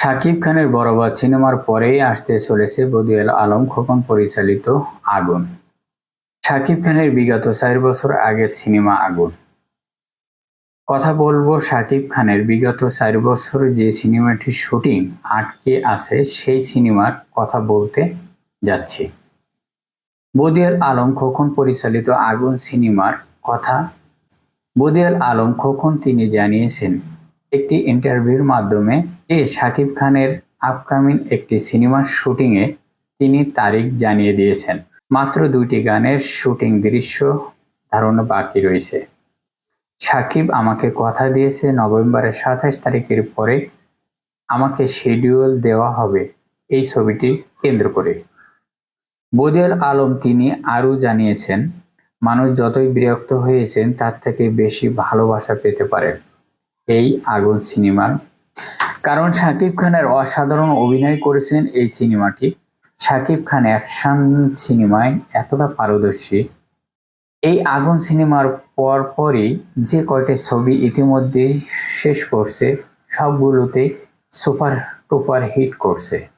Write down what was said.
শাকিব খানের বরাবর সিনেমার পরেই আসতে চলেছে বদিউল আলম খোকন পরিচালিত আগুন। শাকিব খানের বিগত চার বছর আগের সিনেমা আগুন। কথা বলব শাকিব খানের বিগত চার বছর যে সিনেমাটির শুটিং আটকে আছে, সেই সিনেমার কথা বলতে যাচ্ছি। বদিউল আলম খোকন পরিচালিত আগুন সিনেমার কথা বদিউল আলম খোকন তিনি জানিয়েছেন একটি ইন্টারভিউর মাধ্যমে যে শাকিব খানের আপকামিং একটি সিনেমার শুটিংয়ে তিনি তারিখ জানিয়ে দিয়েছেন। মাত্র দুইটি গানের শুটিং দৃশ্য ধারণা বাকি রয়েছে। সাকিব আমাকে কথা দিয়েছে নভেম্বরের সাতাশ তারিখের পরে আমাকে শিডিউল দেওয়া হবে। এই ছবিটি কেন্দ্র করে। বদিউল আলম তিনি আরও জানিয়েছেন, মানুষ যতই বিরক্ত হয়েছেন তার থেকে বেশি ভালোবাসা পেতে পারেন। এই আগুন সিনেমার। কারণ শাকিব খানের অসাধারণ অভিনয় করেছিলেন এই সিনেমাটি। শাকিব খান অ্যাকশন সিনেমায় এতটা পারদর্শী। এই আগুন সিনেমার পরপরই যে কয়টি ছবি ইতিমধ্যে শেষ করছে সবগুলোতে সুপার টুপার হিট করছে।